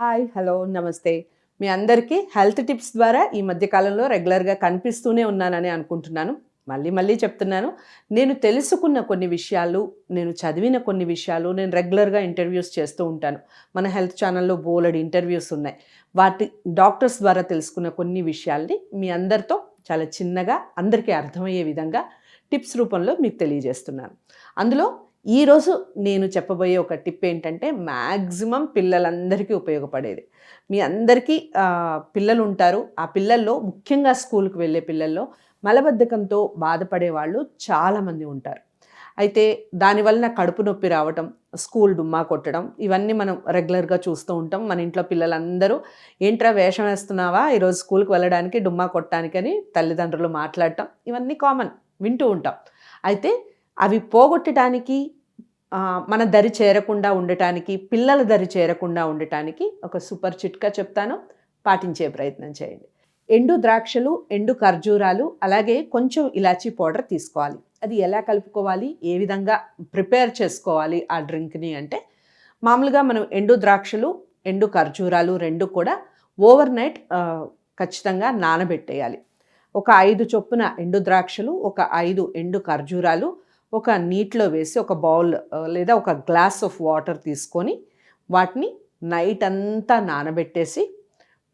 Hi hello నమస్తే. మీ అందరికీ health tips ద్వారా ఈ మధ్యకాలంలో రెగ్యులర్గా కనిపిస్తూనే ఉన్నానని అనుకుంటున్నాను. మళ్ళీ మళ్ళీ చెప్తున్నాను. నేను తెలుసుకున్న కొన్ని విషయాలు నేను చదివిన కొన్ని విషయాలు నేను రెగ్యులర్గా ఇంటర్వ్యూస్ చేస్తూ ఉంటాను. మన హెల్త్ ఛానల్లో బోలెడ్ ఇంటర్వ్యూస్ ఉన్నాయి. వాటి డాక్టర్స్ ద్వారా తెలుసుకున్న కొన్ని విషయాల్ని మీ అందరితో చాలా చిన్నగా అందరికీ అర్థమయ్యే విధంగా టిప్స్ రూపంలో మీకు తెలియజేస్తున్నాను. అందులో ఈరోజు నేను చెప్పబోయే ఒక టిప్ ఏంటంటే మ్యాక్సిమం పిల్లలందరికీ ఉపయోగపడేది. మీ అందరికీ పిల్లలు ఉంటారు ఆ పిల్లల్లో ముఖ్యంగా స్కూల్కి వెళ్ళే పిల్లల్లో మలబద్ధకంతో బాధపడే వాళ్ళు చాలామంది ఉంటారు. అయితే దానివలన కడుపు నొప్పి రావటం స్కూల్ డుమ్మా కొట్టడం ఇవన్నీ మనం రెగ్యులర్గా చూస్తూ ఉంటాం. మన ఇంట్లో పిల్లలందరూ ఏంట్రా వేషం వేస్తున్నావా? ఈరోజు స్కూల్కి వెళ్ళడానికి డుమ్మా కొట్టడానికని తల్లిదండ్రులు మాట్లాడటం ఇవన్నీ కామన్ వింటూ ఉంటాం. అయితే అవి పోగొట్టడానికి మన దరి చేరకుండా ఉండటానికి పిల్లల దరి చేరకుండా ఉండటానికి ఒక సూపర్ చిట్కా చెప్తాను. పాటించే ప్రయత్నం చేయండి. ఎండు ద్రాక్షలు ఎండు ఖర్జూరాలు అలాగే కొంచెం ఇలాచీ పౌడర్ తీసుకోవాలి. అది ఎలా కలుపుకోవాలి? ఏ విధంగా ప్రిపేర్ చేసుకోవాలి ఆ డ్రింక్ని అంటే మామూలుగా మనం ఎండు ద్రాక్షలు ఎండు ఖర్జూరాలు రెండు కూడా ఓవర్ నైట్ ఖచ్చితంగా నానబెట్టేయాలి. ఒక ఐదు చొప్పున ఎండు ద్రాక్షలు ఒక ఐదు ఎండు ఖర్జూరాలు ఒక నీటిలో వేసి ఒక బౌల్ లేదా ఒక గ్లాస్ ఆఫ్ వాటర్ తీసుకొని వాటిని నైట్ అంతా నానబెట్టేసి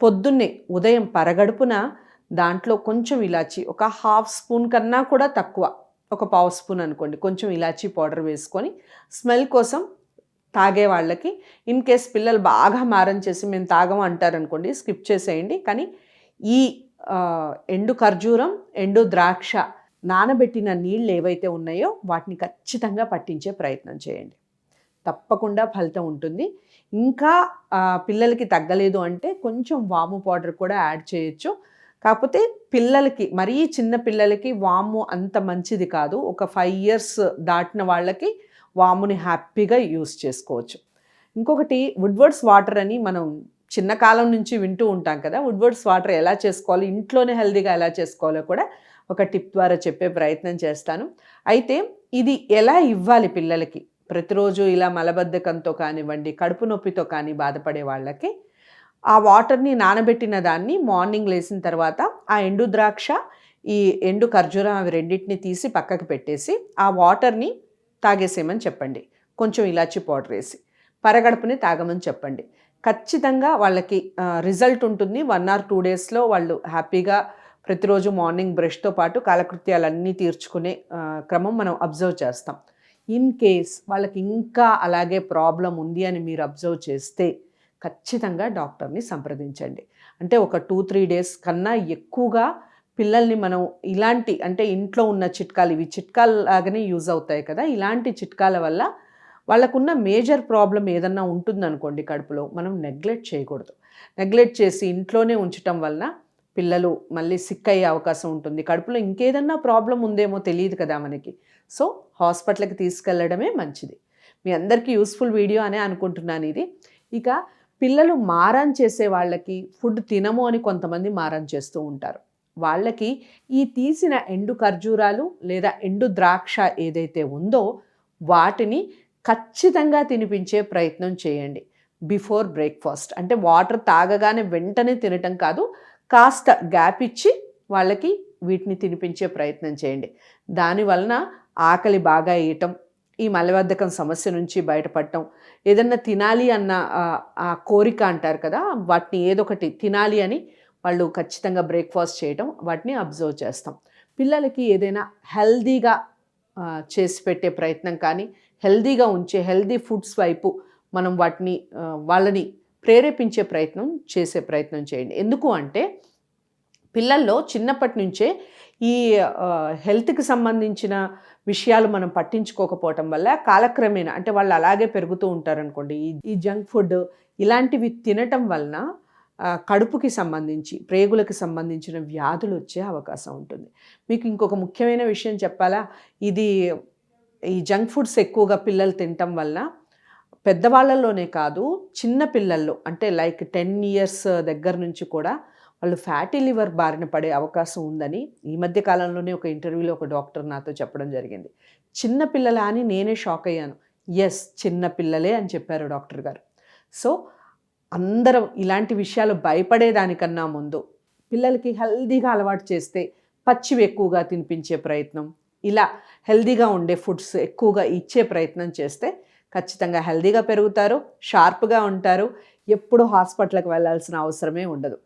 పొద్దున్నే ఉదయం పరగడుపున దాంట్లో కొంచెం ఇలాచి ఒక హాఫ్ స్పూన్ కన్నా కూడా తక్కువ ఒక పావు స్పూన్ అనుకోండి కొంచెం ఇలాచీ పౌడర్ వేసుకొని స్మెల్ కోసం తాగే వాళ్ళకి ఇన్ కేస్ పిల్లలు బాగా మారం చేసి మేము తాగం అంటారనుకోండి స్కిప్ చేసేయండి. కానీ ఈ ఎండు ఖర్జూరం ఎండు ద్రాక్ష నానబెట్టిన నీళ్ళు ఏవైతే ఉన్నాయో వాటిని ఖచ్చితంగా పట్టించే ప్రయత్నం చేయండి. తప్పకుండా ఫలితం ఉంటుంది. ఇంకా పిల్లలకి తగ్గలేదు అంటే కొంచెం వాము పౌడర్ కూడా యాడ్ చేయొచ్చు. కాకపోతే పిల్లలకి మరీ చిన్న పిల్లలకి వాము అంత మంచిది కాదు. ఒక ఫైవ్ ఇయర్స్ దాటిన వాళ్ళకి వాముని హ్యాపీగా యూస్ చేసుకోవచ్చు. ఇంకొకటి వుడ్వర్డ్స్ వాటర్ అని మనం చిన్న కాలం నుంచి వింటూ ఉంటాం కదా వుడ్వర్డ్స్ వాటర్ ఎలా చేసుకోవాలి ఇంట్లోనే హెల్దీగా ఎలా చేసుకోవాలో కూడా ఒక టిప్ ద్వారా చెప్పే ప్రయత్నం చేస్తాను. అయితే ఇది ఎలా ఇవ్వాలి పిల్లలకి? ప్రతిరోజు ఇలా మలబద్ధకంతో కానివ్వండి కడుపు నొప్పితో కానీ బాధపడే వాళ్ళకి ఆ వాటర్ని నానబెట్టిన దాన్ని మార్నింగ్ లేచిన తర్వాత ఆ ఎండు ద్రాక్ష ఈ ఎండు ఖర్జూరం అవి రెండింటిని తీసి పక్కకు పెట్టేసి ఆ వాటర్ని తాగేసేయమని చెప్పండి. కొంచెం ఇలాచి పౌడర్ వేసి పరగడుపుని తాగమని చెప్పండి. ఖచ్చితంగా వాళ్ళకి రిజల్ట్ ఉంటుంది. వన్ ఆర్ టూ డేస్లో వాళ్ళు హ్యాపీగా ప్రతిరోజు మార్నింగ్ బ్రష్తో పాటు కాలకృత్యాలన్నీ తీర్చుకునే క్రమం మనం అబ్జర్వ్ చేస్తాం. ఇన్ కేస్ వాళ్ళకి ఇంకా అలాగే ప్రాబ్లం ఉంది అని మీరు అబ్జర్వ్ చేస్తే ఖచ్చితంగా డాక్టర్ని సంప్రదించండి. అంటే ఒక టూ త్రీ డేస్ కన్నా ఎక్కువగా పిల్లల్ని మనం ఇలాంటి అంటే ఇంట్లో ఉన్న చిట్కాలు ఇవి చిట్కాలు లాగానే యూజ్ అవుతాయి కదా ఇలాంటి చిట్కాల వల్ల వాళ్ళకున్న మేజర్ ప్రాబ్లం ఏదన్నా ఉంటుందనుకోండి కడుపులో మనం నెగ్లెక్ట్ చేయకూడదు. నెగ్లెక్ట్ చేసి ఇంట్లోనే ఉంచటం వలన పిల్లలు మళ్ళీ సిక్ అయ్యే అవకాశం ఉంటుంది. కడుపులో ఇంకేదన్నా ప్రాబ్లం ఉందేమో తెలియదు కదా మనకి. సో హాస్పిటల్కి తీసుకెళ్ళడమే మంచిది. మీ అందరికీ యూస్ఫుల్ వీడియో అనే అనుకుంటున్నాను ఇది. ఇక పిల్లలు మారం చేసే వాళ్ళకి ఫుడ్ తినము అని కొంతమంది మారం చేస్తూ ఉంటారు. వాళ్ళకి ఈ తీసిన ఎండు ఖర్జూరాలు లేదా ఎండు ద్రాక్ష ఏదైతే ఉందో వాటిని ఖచ్చితంగా తినిపించే ప్రయత్నం చేయండి. Before breakfast. అంటే వాటర్ తాగగానే వెంటనే తినటం కాదు కాస్త గ్యాప్ ఇచ్చి వాళ్ళకి వీటిని తినిపించే ప్రయత్నం చేయండి. దానివలన ఆకలి బాగా వేయటం ఈ మలబద్ధకం సమస్య నుంచి బయటపడటం ఏదన్నా తినాలి అన్న ఆ- కోరిక అంటారు కదా వాటిని ఏదొకటి తినాలి అని వాళ్ళు ఖచ్చితంగా బ్రేక్ఫాస్ట్ చేయటం వాటిని అబ్జర్వ్ చేస్తాం. పిల్లలకి ఏదైనా హెల్దీగా చేసి పెట్టే ప్రయత్నం కానీ హెల్దీగా ఉంచే హెల్దీ ఫుడ్స్ వైపు మనం వాటిని వాళ్ళని ప్రేరేపించే ప్రయత్నం చేసే ప్రయత్నం చేయండి. ఎందుకు అంటే పిల్లల్లో చిన్నప్పటి నుంచే ఈ హెల్త్కి సంబంధించిన విషయాలు మనం పట్టించుకోకపోవటం వల్ల కాలక్రమేణా అంటే వాళ్ళు అలాగే పెరుగుతూ ఉంటారనుకోండి ఈ జంక్ ఫుడ్ ఇలాంటివి తినటం వలన కడుపుకి సంబంధించి ప్రేగులకు సంబంధించిన వ్యాధులు వచ్చే అవకాశం ఉంటుంది. మీకు ఇంకొక ముఖ్యమైన విషయం చెప్పాలా? ఇది ఈ జంక్ ఫుడ్స్ ఎక్కువగా పిల్లలు తినటం వల్ల పెద్దవాళ్ళలోనే కాదు చిన్న పిల్లల్లో అంటే లైక్ టెన్ ఇయర్స్ దగ్గర నుంచి కూడా వాళ్ళు ఫ్యాటీ లివర్ బారిన పడే అవకాశం ఉందని ఈ మధ్య కాలంలోనే ఒక ఇంటర్వ్యూలో ఒక డాక్టర్ నాతో చెప్పడం జరిగింది. చిన్న పిల్లల అని నేనే షాక్ అయ్యాను. ఎస్ చిన్న పిల్లలే అని చెప్పారు డాక్టర్ గారు. సో అందరం ఇలాంటి విషయాలు భయపడేదానికన్నా ముందు పిల్లలకి హెల్దీగా అలవాటు చేస్తే పచ్చివి ఎక్కువగా తినిపించే ప్రయత్నం ఇలా హెల్దీగా ఉండే ఫుడ్స్ ఎక్కువగా ఇచ్చే ప్రయత్నం చేస్తే ఖచ్చితంగా హెల్దీగా పెరుగుతారు షార్ప్గా ఉంటారు. ఎప్పుడు హాస్పిటల్కి వెళ్ళాల్సిన అవసరమే ఉండదు.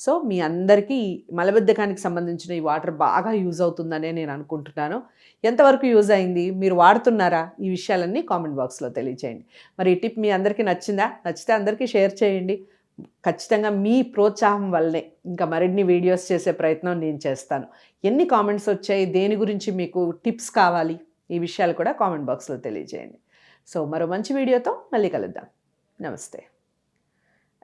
సో మీ అందరికీ మలబద్ధకానికి సంబంధించిన ఈ వాటర్ బాగా యూజ్ అవుతుందనే నేను అనుకుంటున్నాను. ఎంతవరకు యూజ్ అయింది? మీరు వాడుతున్నారా? ఈ విషయాలన్నీ కామెంట్ బాక్స్లో తెలియచేయండి. మరి ఈ టిప్ మీ అందరికీ నచ్చిందా? నచ్చితే అందరికీ షేర్ చేయండి. ఖచ్చితంగా మీ ప్రోత్సాహం వల్లనే ఇంకా మరిన్ని వీడియోస్ చేసే ప్రయత్నం నేను చేస్తాను. ఎన్ని కామెంట్స్ వచ్చాయి? దేని గురించి మీకు టిప్స్ కావాలి? ఈ విషయాలు కూడా కామెంట్ బాక్స్లో తెలియజేయండి. సో మరో మంచి వీడియోతో మళ్ళీ కలుద్దాం. నమస్తే.